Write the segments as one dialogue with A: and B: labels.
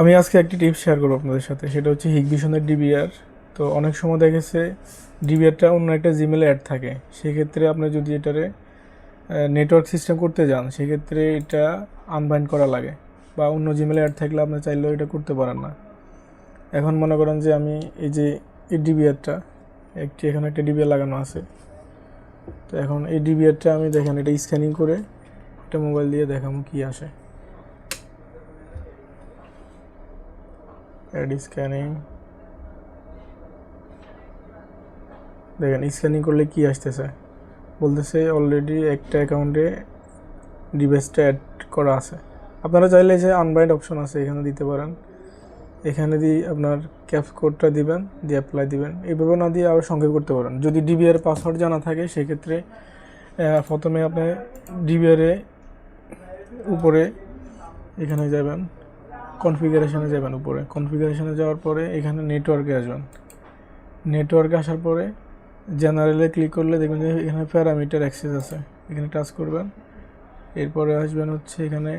A: আমি আজকে একটি টিপস শেয়ার করব আপনাদের সাথে। সেটা হচ্ছে হিগভিশনের ডিবিআর তো অনেক সময় দেখেছে ডিবিআরটা অন্য একটা জিমেলে অ্যাড থাকে। সেক্ষেত্রে আপনি যদি এটারে নেটওয়ার্ক সিস্টেম করতে যান, সেক্ষেত্রে এটা আনবাইন্ড করা লাগে বা অন্য জিমেলে অ্যাড থাকলে আপনি চাইলেও এটা করতে পারেন না। এখন মনে করেন যে আমি এই যে এই ডিবিআরটা একটি এখানে একটা ডিবিআর লাগানো আছে। তো এখন এই ডিবিআরটা আমি দেখেন এটা স্ক্যানিং করে এটা মোবাইল দিয়ে দেখাবো কি আসে। অ্যাড স্ক্যানিং দেখেন স্ক্যানিং করলে কি আসতেছে? বলতেছে অলরেডি একটা অ্যাকাউন্টে ডিভাইসটা অ্যাড করা আছে। আপনারা চাইলে যে আনবাইন্ড অপশন আছে, এখানে দিতে পারেন। এখানে দিয়ে আপনার ক্যাপস কোডটা দিবেন, দিয়ে অ্যাপ্লাই দিবেন। এইভাবে না দিয়ে আবার সংক্ষেপ করতে পারেন। যদি ডিবিআর পাসওয়ার্ড জানা থাকে, সেক্ষেত্রে প্রথমে আপনি ডিবিআরে উপরে এখানে যাবেন। কনফিগারেশনে যাবেন উপরে। কনফিগারেশনে যাওয়ার পরে এখানে নেটওয়ার্কে আসবেন। নেটওয়ার্কে আসার পরে জেনারেলে ক্লিক করলে দেখবেন যে এখানে প্যারামিটার অ্যাক্সেস আছে। এখানে টাচ করবেন। এরপরে আসবেন হচ্ছে এখানে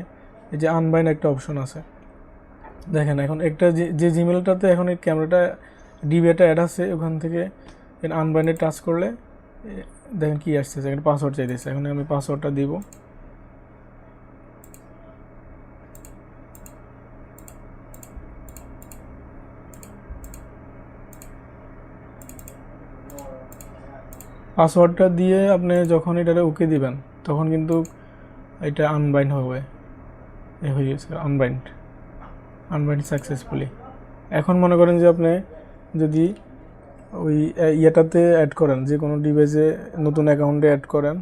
A: এই যে আনবাইন একটা অপশন আছে। দেখেন এখন একটা যে যে জিমেলটাতে এখন এই ক্যামেরাটা ডিবিটা অ্যাড আছে, ওখান থেকে আনবাইনে টাচ করলে দেখেন কি আসতেছে এখানে পাসওয়ার্ড চাইতেছে। এখন আমি পাসওয়ার্ডটা দিব। পাসওয়ার্ডটা দিয়ে আপনি যখন এটারে ওকে দিবেন তখন কিন্তু এটা আনবাইন্ড হবে। এ হয়ে গেছে আনবাইন্ড আনবাইন্ড সাকসেসফুলি এখন মনে করেন যে আপনি যদি ওই ইয়েটাতে অ্যাড করেন যে কোনো ডিভাইসে নতুন অ্যাকাউন্টে অ্যাড করেন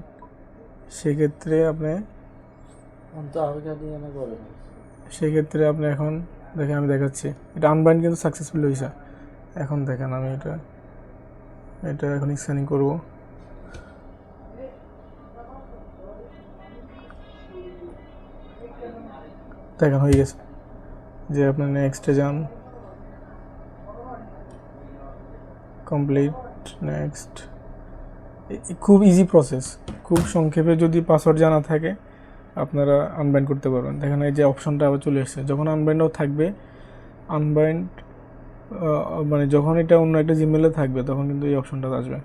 A: সেক্ষেত্রে আপনি সেক্ষেত্রে আপনি এখন দেখেন আমি দেখাচ্ছি। এটা আনবাইন্ড কিন্তু সাকসেসফুল হয়েছে এখন দেখেন আমি এটা এটা এখন স্ক্যানিং করব। দেখেন হয়ে গেছে যে আপনি নেক্সটে যান। কমপ্লিট নেক্সট খুব ইজি প্রসেস খুব সংক্ষেপে যদি পাসওয়ার্ড জানা থাকে, আপনারা আনবাইন্ড করতে পারবেন। দেখেন এই যে অপশনটা আবার চলে এসেছে। যখন আনবাইন্ডও থাকবে আনবাইন্ড মানে যখন এটা অন্য একটা জিমেলে থাকবে, তখন কিন্তু এই অপশনটা আসবে।